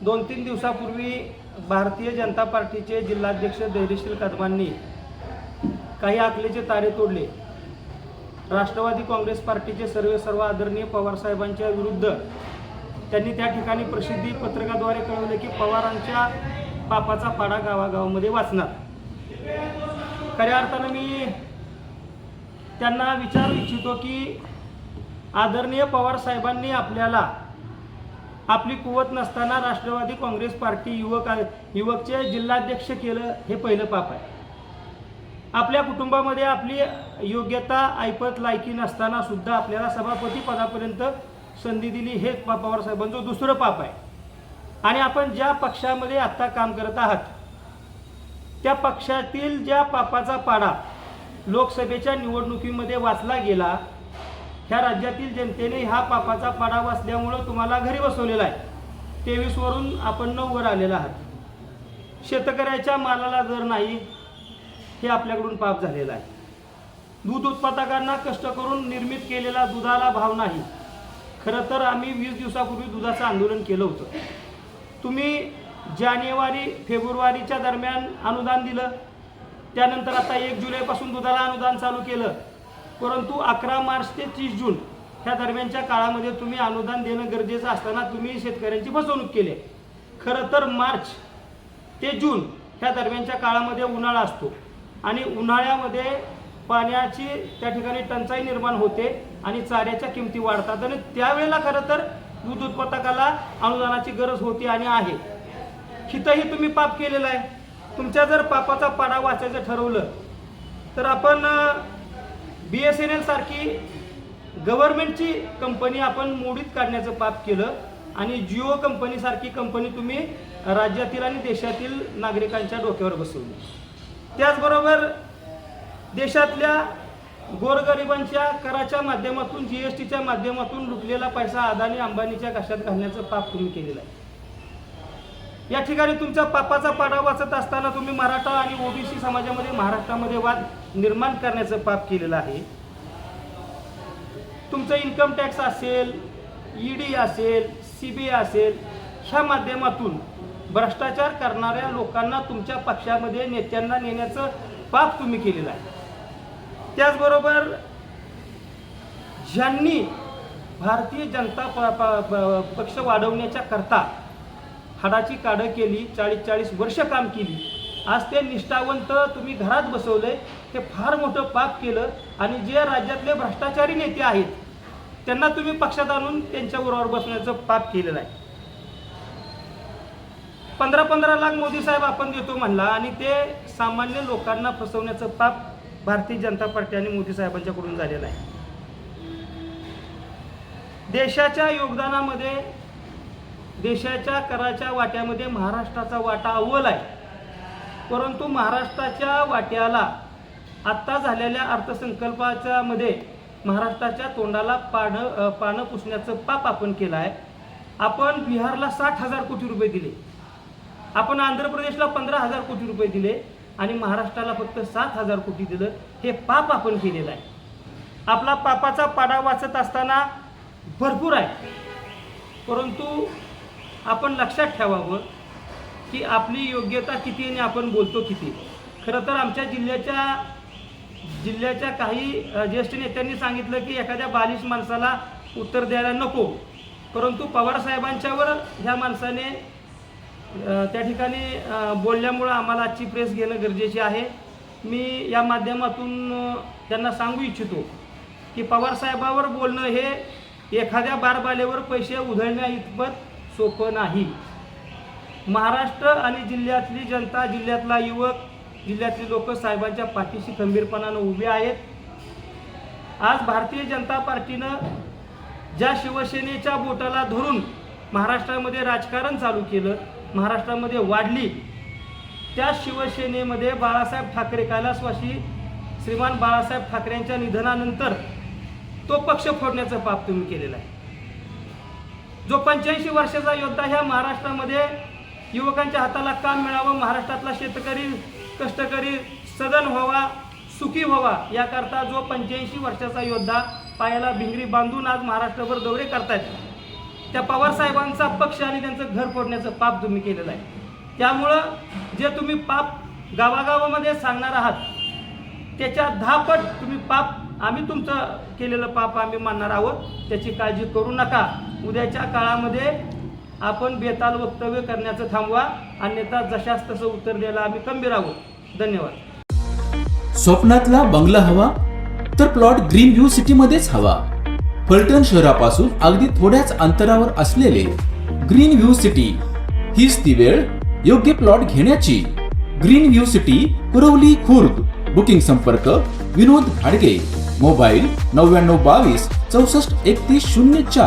दोन तीन दिवसापूर्वी भारतीय जनता पार्टीचे जिल्हाध्यक्ष धैर्यशील कदमांनी काही आखलेचे तारे तोडले. राष्ट्रवादी काँग्रेस पार्टीचे सर्व सर्व आदरणीय पवारसाहेबांच्या विरुद्ध त्यांनी त्या ठिकाणी प्रसिद्धी पत्रकाद्वारे कळवले की पवारांच्या पापाचा पाडा गावागावामध्ये वाचणार. खऱ्या अर्थानं मी त्यांना विचारू इच्छितो की आदरणीय पवारसाहेबांनी आपल्याला आपली कुवत नसताना राष्ट्रवादी काँग्रेस पार्टी युवक युवकचे जिल्हाध्यक्ष केलं हे पहिलं पाप आहे. आपल्या कुटुंबामध्ये आपली योग्यता ऐपत लायकी नसताना सुद्धा आपल्याला सभापती पदापर्यंत संधी दिली हे पा- पवार साहेबांचं दुसरं पाप आहे. आणि आपण ज्या पक्षामध्ये आत्ता काम करत आहात त्या पक्षातील ज्या पापाचा पाडा लोकसभेच्या निवडणुकीमध्ये वाचला गेला ह्या राज्यातील जनतेने हा पापाचा पाडा वाचल्यामुळं तुम्हाला घरी बसवलेला आहे. तेवीसवरून आपण नऊवर आलेला आहात. शेतकऱ्याच्या मालाला दर नाही हे आपल्याकडून पाप झालेला आहे. दूध उत्पादकांना कष्ट करून निर्मित केलेला दुधाला भाव नाही. खरं तर आम्ही वीस दिवसापूर्वी दुधाचं आंदोलन केलं होतं. तुम्ही जानेवारी फेब्रुवारीच्या दरम्यान अनुदान दिलं. त्यानंतर आता एक जुलैपासून दुधाला अनुदान चालू केलं. परंतु अकरा मार्च ते तीस जून ह्या दरम्यानच्या काळामध्ये तुम्ही अनुदान देणं गरजेचं असताना तुम्ही शेतकऱ्यांची फसवणूक केली आहे. खरं तर मार्च ते जून ह्या दरम्यानच्या काळामध्ये उन्हाळा असतो आणि उन्हाळ्यामध्ये पाण्याची त्या ठिकाणी टंचाई निर्माण होते आणि चाऱ्याच्या किमती वाढतात आणि त्यावेळेला खरं तर दूध उत्पादकाला अनुदानाची गरज होती आणि आहे हिथंही तुम्ही पाप केलेला आहे तुमच्या जर पापाचा पाडा वाचायचं ठरवलं तर आपण बी एस एन एल सारखी गव्हर्नमेंटची कंपनी आपण मोडीत काढण्याचं पाप केलं आणि जिओ कंपनीसारखी कंपनी तुम्ही राज्यातील आणि देशातील नागरिकांच्या डोक्यावर बसवली. त्याचबरोबर देशातल्या गोरगरिबांच्या कराच्या माध्यमातून जी एस टीच्या माध्यमातून लुटलेला पैसा अदानी अंबानीच्या कशात घालण्याचं पाप तुम्ही केलेलं आहे. या ठिकाणी तुमच्या पापाचा पाडा वाचत असताना तुम्ही मराठा आणि ओबीसी समाजामध्ये महाराष्ट्रामध्ये वाद निर्माण करण्याचं पाप केलेलं आहे. तुमचं इन्कम टॅक्स असेल ई डी असेल सी बी आय असेल ह्या माध्यमातून भ्रष्टाचार करणाऱ्या लोकांना तुमच्या पक्षामध्ये नेत्यांना नेण्याचं पाप तुम्ही केलेलं आहे. त्याचबरोबर ज्यांनी भारतीय जनता प- पक्ष वाढवण्याच्या करता हाडाची काढं केली चाळीस चाळीस वर्ष काम केली आज ते निष्ठावंत तुम्ही घरात बसवले हे फार मोठं पाप केलं आणि जे राज्यातले भ्रष्टाचारी नेते आहेत त्यांना तुम्ही पक्षात आणून त्यांच्या उरावर बसण्याचं पाप केलेलं आहे. पंधरा पंधरा लाख मोदी साहेब आपण देतो म्हणला आणि ते सामान्य लोकांना फसवण्याचं पाप भारतीय जनता पार्टी आणि मोदी साहेबांच्याकडून झालेलं आहे. देशाच्या योगदानामध्ये देशाच्या कराच्या वाट्यामध्ये महाराष्ट्राचा वाटा अव्वल आहे. परंतु महाराष्ट्राच्या वाट्याला आत्ता झालेल्या अर्थसंकल्पाच्या मध्ये महाराष्ट्राच्या तोंडाला पानं पानं पुसण्याचं पाप आपण केलं आहे. आपण बिहारला साठ हजार कोटी रुपये दिले. आपण आंध्र प्रदेशला पंधरा हजार कोटी रुपये दिले आणि महाराष्ट्राला फक्त सात हजार कोटी दिलं. हे पाप आपण केलेलं आहे. आपला पापाचा पाडा वाचत असताना भरपूर आहे. परंतु आपण लक्षात ठेवावं की आपली योग्यता किती आणि आपण बोलतो किती. खरं तर आमच्या जिल्ह्याच्या जिल्ह्याच्या काही ज्येष्ठ नेत्यांनी सांगितलं की एखाद्या बालिश माणसाला उत्तर द्यायला नको. परंतु पवारसाहेबांच्यावर ह्या माणसाने त्या ठिकाणी बोलल्यामुळं आम्हाला आजची प्रेस घेणं गरजेचे आहे. मी या माध्यमातून त्यांना सांगू इच्छितो की पवारसाहेबावर बोलणं हे एखाद्या बारबालेवर पैसे उधळण्या इतपत सोपं नाही. महाराष्ट्र आणि जिल्ह्यातली जनता जिल्ह्यातला युवक जिल्ह्यातली लोक साहेबांच्या पाठीशी खंबीरपणानं उभे आहेत. आज भारतीय जनता पार्टीनं ज्या शिवसेनेच्या बोटाला धरून महाराष्ट्रामध्ये राजकारण चालू केलं महाराष्ट्रामध्ये वाढली त्या शिवसेनेमध्ये बाळासाहेब ठाकरे कैलासवाशी श्रीमान बाळासाहेब ठाकरेंच्या निधनानंतर तो पक्ष फोडण्याचं पाप तुम्ही केलेलं आहे. जो पंच्याऐंशी वर्षाचा योद्धा ह्या महाराष्ट्रामध्ये युवकांच्या हाताला काम मिळावं महाराष्ट्रातला शेतकरी कष्टकरी सदन व्हावा सुखी व्हावा याकरता जो पंच्याऐंशी वर्षाचा योद्धा पायाला भिंगरी बांधून आज महाराष्ट्रभर दौरे करतायत त्या पवारसाहेबांचा पक्ष आणि त्यांचं घर फोडण्याचं पाप तुम्ही केलेलं आहे. त्यामुळं जे तुम्ही पाप गावागावामध्ये सांगणार आहात त्याच्या धापट तुम्ही पाप आम्ही तुमचं केलेलं पाप आम्ही मानणार आहोत त्याची काळजी करू नका. उद्याच्या काळामध्ये आपण बेताल वक्तव्य करण्याचं थांबवा. अन्यथा जशास तसं उत्तर द्यायला आम्ही खंबीर आहोत. धन्यवाद. स्वप्नातला बंगला हवा तर प्लॉट ग्रीन व्ह्यू सिटी मध्येच हवा. फलटण शहरापासून अगदी थोड्याच अंतरावर असलेले ग्रीन व्ह्यू सिटी हीच ती वेळ योग्य प्लॉट घेण्याची. Green view city Kurwali Khurd. Booking संपर्क विनोद हाडगे मोबाईल नव्याण्णव बावीस चौसष्ट एकतीस शून्य चार.